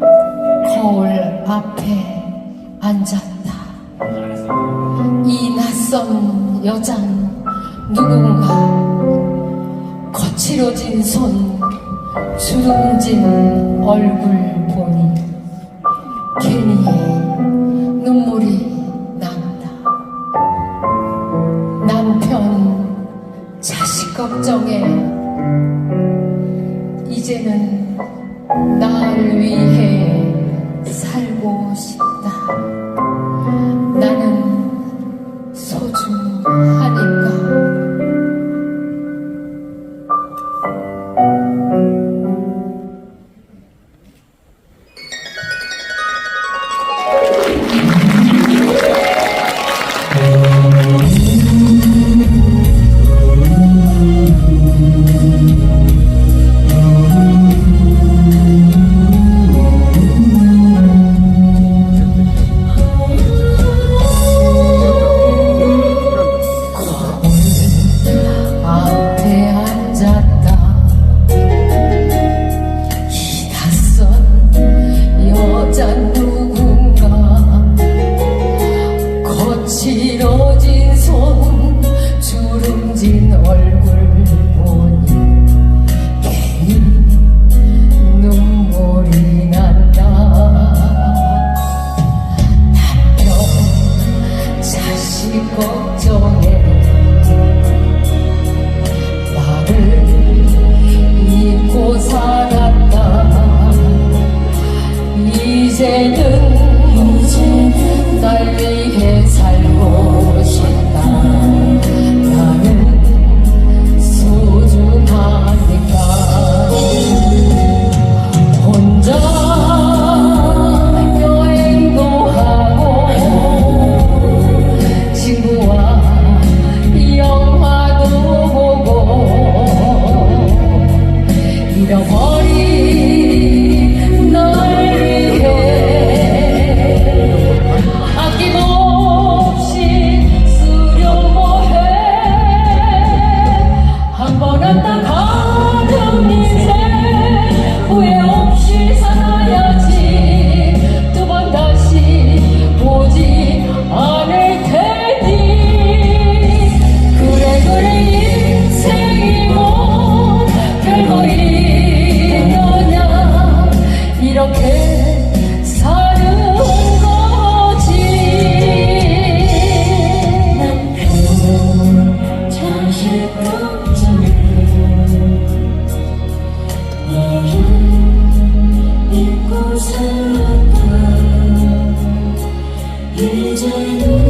거울 앞에 앉았다. 이 낯선 여자는 누군가 거칠어진 손, 주름진 얼굴 보니 괜히 눈물이 난다. 남편 자식 걱정에 이제는 나를 위해 Calling. Geceleri